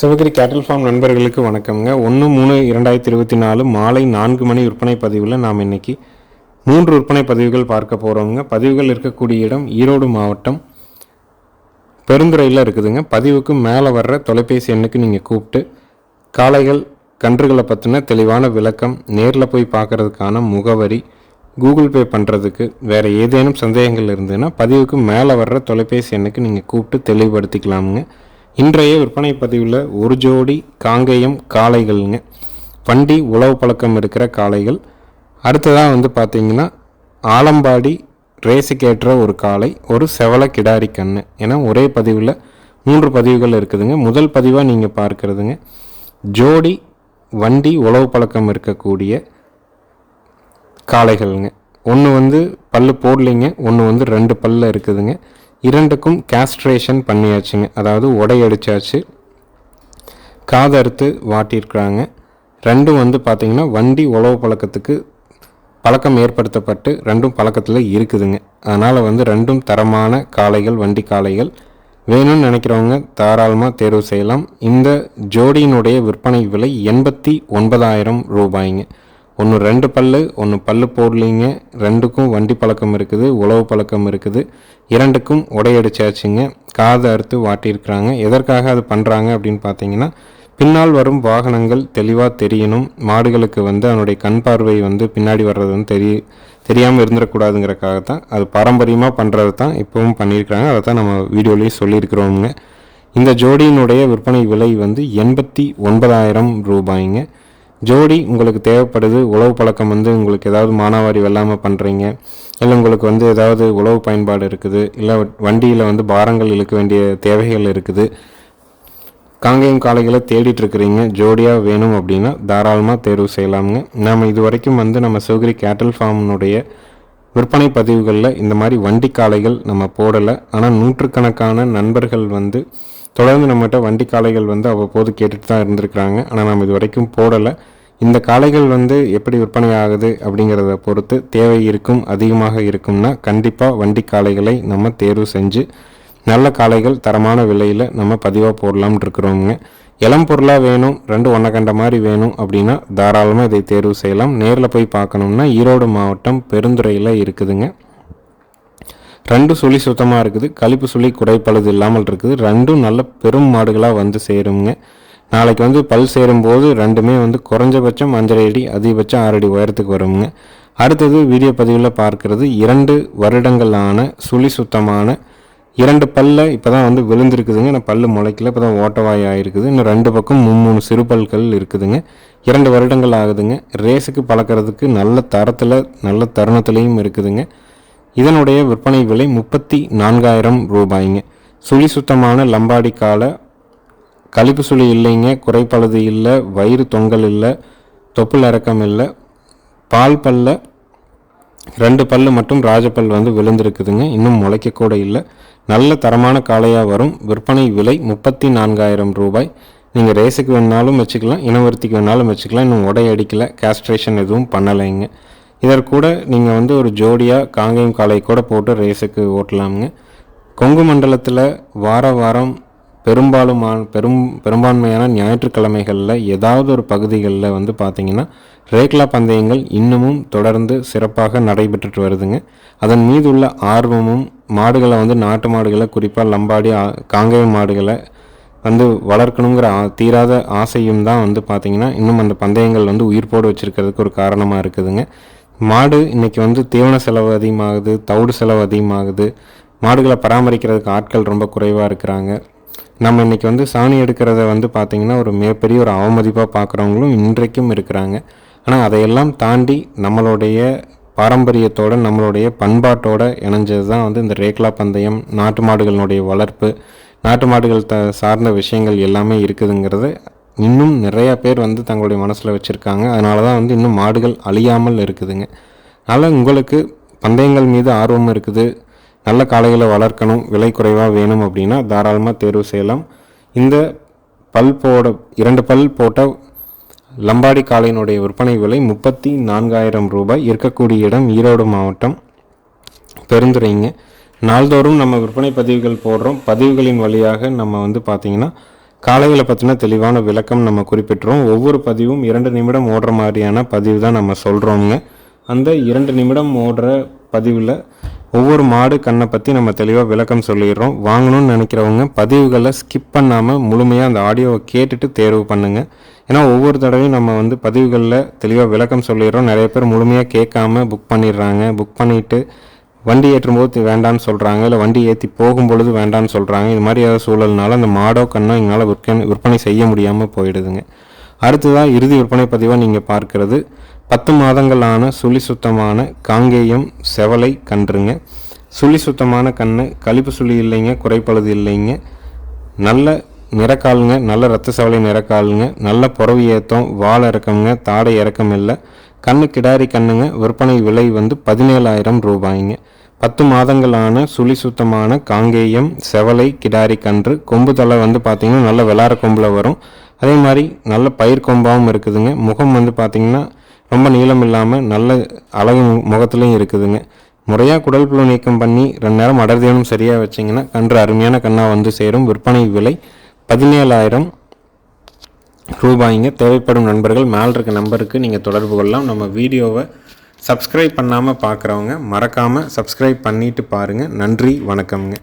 சிவகிரி கேட்டல் ஃபார்ம் நண்பர்களுக்கு வணக்கம்ங்க. ஒன்று மூணு இரண்டாயிரத்தி இருபத்தி நாலு மாலை நான்கு மணி விற்பனை பதிவில் நாம் இன்னைக்கு மூன்று விற்பனை பதிவுகள் பார்க்க போகிறோங்க பதிவுகள் இருக்கக்கூடிய இடம் ஈரோடு மாவட்டம் பெருந்துறையில் இருக்குதுங்க. பதிவுக்கு மேலே வர்ற தொலைபேசி எண்ணுக்கு நீங்கள் கூப்பிட்டு காளைகள் கன்றுகளை பற்றின தெளிவான விளக்கம் நேரில் போய் பார்க்கறதுக்கான முகவரி கூகுள் பே பண்ணுறதுக்கு வேறு ஏதேனும் சந்தேகங்கள் இருந்ததுன்னா பதிவுக்கு மேலே வர்ற தொலைபேசி எண்ணுக்கு நீங்கள் கூப்பிட்டு தெளிவுபடுத்திக்கலாமுங்க. இன்றைய விற்பனை பதிவில் ஒரு ஜோடி காங்கேயம் காளைகள்ங்க வண்டி உழவு பழக்கம் இருக்கிற காளைகள். அடுத்ததாக வந்து பார்த்தீங்கன்னா ஆலம்பாடி ரேஸுக்கேற்ற ஒரு காளை ஒரு செவல கிடாரி கண்ணு. ஏன்னா ஒரே பதிவில் மூன்று பதிவுகள் இருக்குதுங்க. முதல் பதிவாக நீங்கள் பார்க்குறதுங்க. ஜோடி வண்டி உழவு பழக்கம் இருக்கக்கூடிய காளைகள்ங்க. ஒன்று வந்து பல்லு போடலிங்க ஒன்று வந்து ரெண்டு பல்ல இருக்குதுங்க. இரண்டுக்கும் கேஸ்ட்ரேஷன் பண்ணியாச்சுங்க. அதாவது உடையடிச்சாச்சு காதறுத்து வாட்டியிருக்கிறாங்க. ரெண்டும் வந்து பார்த்திங்கன்னா வண்டி உழவு பழக்கத்துக்கு பழக்கம் ஏற்படுத்தப்பட்டு ரெண்டும் பழக்கத்தில் இருக்குதுங்க. அதனால் வந்து ரெண்டும் தரமான காளைகள் வண்டி காளைகள் வேணும்னு நினைக்கிறவங்க தாராளமாக தேர்வு செய்யலாம். இந்த ஜோடியினுடைய விற்பனை விலை எண்பத்தி ஒன்பதாயிரம் ரூபாய்ங்க. ஒன்று ரெண்டு பல்லு ஒன்று பல்லு போடலிங்க. ரெண்டுக்கும் வண்டி பழக்கம் இருக்குது உழவு பழக்கம் இருக்குது. இரண்டுக்கும் உடையடிச்சாச்சுங்க காது அறுத்து வாட்டியிருக்கிறாங்க. எதற்காக அது பண்ணுறாங்க அப்படின்னு பார்த்தீங்கன்னா பின்னால் வரும் வாகனங்கள் தெளிவாக தெரியணும். மாடுகளுக்கு வந்து அதனுடைய கண் பார்வை வந்து பின்னாடி வர்றது வந்து தெரிய தெரியாமல் இருந்துடக்கூடாதுங்கிறக்காக தான் அது பாரம்பரியமாக பண்ணுறது தான் இப்போவும் பண்ணியிருக்கிறாங்க. அதை தான் நம்ம வீடியோலேயே சொல்லியிருக்கிறோமுங்க. இந்த ஜோடியினுடைய விற்பனை விலை வந்து எண்பத்தி ஒன்பதாயிரம் ரூபாய்ங்க. ஜோடி உங்களுக்கு தேவைப்படுது உழவு பழக்கம் வந்து உங்களுக்கு ஏதாவது மானாவாரி வெள்ளாமல் பண்ணுறீங்க இல்லை உங்களுக்கு வந்து ஏதாவது உழவு பயன்பாடு இருக்குது இல்லை வண்டியில் வந்து பாரங்கள் இழுக்க வேண்டிய தேவைகள் இருக்குது காங்கேயம் காளைகளை தேடிட்டு இருக்கிறீங்க ஜோடியாக வேணும் அப்படின்னா தாராளமாக தேர்வு செய்யலாமுங்க. நாம் இது வரைக்கும் வந்து நம்ம சிவகிரி கேட்டல் ஃபார்மினுடைய விற்பனை பதிவுகளில் இந்த மாதிரி வண்டி காளைகள் நம்ம போடலை. ஆனால் நூற்றுக்கணக்கான நண்பர்கள் வந்து தொடர்ந்து நம்மகிட்ட வண்டி காளைகள் வந்து அவ்வப்போது கேட்டுட்டு தான் இருந்திருக்கிறாங்க. ஆனால் நம்ம இது வரைக்கும் போடலை. இந்த காளைகள் வந்து எப்படி விற்பனை ஆகுது அப்படிங்கிறத பொறுத்து தேவை இருக்கும் அதிகமாக இருக்கும்னா கண்டிப்பாக வண்டி காளைகளை நம்ம தேர்வு செஞ்சு நல்ல காளைகள் தரமான விலையில் நம்ம பதிவாக போடலாம்னு இருக்கிறோங்க இளம் பொருளாக வேணும் ரெண்டு ஒன்றை கண்ட மாதிரி வேணும் அப்படின்னா தாராளமாக இதை தேர்வு செய்யலாம். நேரில் போய் பார்க்கணும்னா ஈரோடு மாவட்டம் பெருந்துறையில் இருக்குதுங்க. ரெண்டும் சுழி சுத்தமாக இருக்குது. கழிப்பு சுழி குறைப்பழுது இல்லாமல் இருக்குது. ரெண்டும் நல்ல பெரும் மாடுகளாக வந்து சேருங்க நாளைக்கு வந்து பல் சேரும்போது ரெண்டுமே வந்து குறைஞ்சபட்சம் அஞ்சரை அடி அதிகபட்சம் ஆறு அடி உயரத்துக்கு வருங்க அடுத்தது வீடியோ பதிவில் பார்க்கறது இரண்டு வருடங்களான சுழி சுத்தமான இரண்டு பல்ல இப்போ தான் வந்து விழுந்திருக்குதுங்க. நான் பல் முளைக்கல இப்போ தான் ஓட்டவாய் ஆகிருக்குது இன்னும் ரெண்டு பக்கம் மூணு சிறு பல்கள் இருக்குதுங்க. இரண்டு வருடங்கள் ஆகுதுங்க. ரேஸுக்கு பழக்கிறதுக்கு நல்ல தரத்தில் நல்ல தருணத்துலேயும் இருக்குதுங்க. இதனுடைய விற்பனை விலை முப்பத்தி நான்காயிரம் ரூபாய்ங்க. சுழி சுத்தமான லம்பாடி கால கழிப்பு சுழி இல்லைங்க குறைப்பழுது இல்லை வயிறு தொங்கல் இல்லை தொப்புள் இறக்கம் இல்லை பால் பல்ல ரெண்டு பல்லு மட்டும் ராஜப்பல் வந்து விழுந்திருக்குதுங்க. இன்னும் முளைக்கக்கூட இல்லை. நல்ல தரமான காளையாக வரும். விற்பனை விலை முப்பத்தி நான்காயிரம் ரூபாய். நீங்கள் ரேஸுக்கு வேணாலும் வச்சுக்கலாம் இனவர்த்திக்கு வேணாலும் வச்சுக்கலாம். இன்னும் உடை அடிக்கலை கேஸ்ட்ரேஷன் எதுவும் பண்ணலைங்க. இதற்கூட நீங்கள் வந்து ஒரு ஜோடியாக காங்கேயம் காலை கூட போட்டு ரேஸுக்கு ஓட்டலாமுங்க. கொங்கு மண்டலத்தில் வார வாரம் பெரும்பாலுமான பெரும் பெரும்பான்மையான ஞாயிற்றுக்கிழமைகளில் ஏதாவது ஒரு பகுதிகளில் வந்து பார்த்திங்கன்னா ரேக்லா பந்தயங்கள் இன்னமும் தொடர்ந்து சிறப்பாக நடைபெற்றுட்டு வருதுங்க. அதன் மீது உள்ள ஆர்வமும் மாடுகளை வந்து நாட்டு மாடுகளை குறிப்பாக லம்பாடி காங்கேய காங்கேயம் மாடுகளை வந்து வளர்க்கணுங்கிற தீராத ஆசையும் தான் வந்து பார்த்திங்கன்னா இன்னும் அந்த பந்தயங்கள் வந்து உயிர்ப்போடு வச்சுருக்கிறதுக்கு ஒரு காரணமாக இருக்குதுங்க. மாடு இன்றைக்கி வந்து தீவன செலவு அதிகமாகுது தவிடு செலவு அதிகமாகுது. மாடுகளை பராமரிக்கிறதுக்கு ஆட்கள் ரொம்ப குறைவாக இருக்கிறாங்க. நம்ம இன்னைக்கு வந்து சாணி எடுக்கிறத வந்து பார்த்திங்கன்னா ஒரு மிகப்பெரிய ஒரு அவமதிப்பாக பார்க்குறவங்களும் இன்றைக்கும் இருக்கிறாங்க. ஆனால் அதையெல்லாம் தாண்டி நம்மளுடைய பாரம்பரியத்தோட நம்மளுடைய பண்பாட்டோட இணைஞ்சது தான் வந்து இந்த ரேக்லா பந்தயம் நாட்டு மாடுகளினுடைய வளர்ப்பு நாட்டு மாடுகள் த சார்ந்த விஷயங்கள் எல்லாமே இருக்குதுங்கிறது இன்னும் நிறையா பேர் வந்து தங்களுடைய மனசில் வச்சுருக்காங்க. அதனால தான் வந்து இன்னும் மாடுகள் அழியாமல் இருக்குதுங்க. அதனால் உங்களுக்கு பந்தயங்கள் மீது ஆர்வம் இருக்குது. நல்ல காளைகளை வளர்க்கணும் விலை குறைவாக வேணும் அப்படின்னா தாராளமாக தேர்வு செய்யலாம். இந்த பல் போட இரண்டு பல் போட்ட லம்பாடி காளையினுடைய விற்பனை விலை முப்பத்தி நான்காயிரம் ரூபாய். இருக்கக்கூடிய இடம் ஈரோடு மாவட்டம் பெருந்துறைங்க. நாள்தோறும் நம்ம விற்பனை பதிவுகள் போடுறோம். பதிவுகளின் வழியாக நம்ம வந்து பார்த்திங்கன்னா காளைகளை பற்றின தெளிவான விளக்கம் நம்ம குறிப்பிட்டுறோம். ஒவ்வொரு பதிவும் இரண்டு நிமிடம் ஓடுற மாதிரியான பதிவு தான் நம்ம சொல்கிறோங்க அந்த இரண்டு நிமிடம் ஓடுற பதிவில் ஒவ்வொரு மாடு கண்ணை பற்றி நம்ம தெளிவாக விளக்கம் சொல்லிடுறோம். வாங்கணும்னு நினைக்கிறவங்க பதிவுகளை ஸ்கிப் பண்ணாமல் முழுமையாக அந்த ஆடியோவை கேட்டுட்டு தேர்வு பண்ணுங்கள் ஏன்னா ஒவ்வொரு தடவையும் நம்ம வந்து பதிவுகளில் தெளிவாக விளக்கம் சொல்லிடுறோம். நிறைய பேர் முழுமையாக கேட்காம புக் பண்ணிடுறாங்க. புக் பண்ணிவிட்டு வண்டி ஏற்றும் போது வேண்டான்னு சொல்கிறாங்க இல்லை வண்டி ஏற்றி போகும்பொழுது வேண்டான்னு சொல்கிறாங்க இது மாதிரி ஏதாவது சூழல்னால அந்த மாடோ கண்ணோ எங்களால் விற்பனை விற்பனை செய்ய முடியாமல் போயிடுதுங்க. அடுத்ததாக இறுதி விற்பனை பதிவாக நீங்கள் பார்க்கறது. பத்து மாதங்களான சுழி சுத்தமான காங்கேயம் செவலை கன்றுங்க. சுழி சுத்தமான கண்ணு கழிப்பு சுழி இல்லைங்க குறைப்பழுது இல்லைங்க. நல்ல நிறக்காலுங்க நல்ல ரத்த சவலை நிறக்காலுங்க. நல்ல புறவு ஏற்றம் வாழை இறக்கம்ங்க தாடை இறக்கம் இல்லை கண்ணு கிடாரி கண்ணுங்க விற்பனை விலை வந்து பதினேழாயிரம் ரூபாய்ங்க. பத்து மாதங்களான சுழி சுத்தமான காங்கேயம் செவலை கிடாரி கன்று கொம்பு தலை வந்து பார்த்திங்கன்னா நல்ல வெளார கொம்பில் வரும். அதே மாதிரி நல்ல பயிர் கொம்பாகவும் இருக்குதுங்க. முகம் வந்து பார்த்திங்கன்னா ரொம்ப நீளம் இல்லாமல் நல்ல அழகு முகத்துலையும் இருக்குதுங்க. முறையாக குடல் புழு நீக்கம் பண்ணி ரெண்டு நேரம் அடர்த்தியானம் சரியாக வச்சிங்கன்னா கன்று அருமையான கண்ணாக வந்து சேரும். விற்பனை விலை பதினேழாயிரம் ரூபாய்ங்க தேவைப்படும் நண்பர்கள் மேல் இருக்க நம்பருக்கு நீங்கள் தொடர்பு கொள்ளலாம். நம்ம வீடியோவை சப்ஸ்கிரைப் பண்ணாமல் பார்க்குறவங்க மறக்காமல் சப்ஸ்கிரைப் பண்ணிட்டு பாருங்கள் நன்றி வணக்கம்ங்க.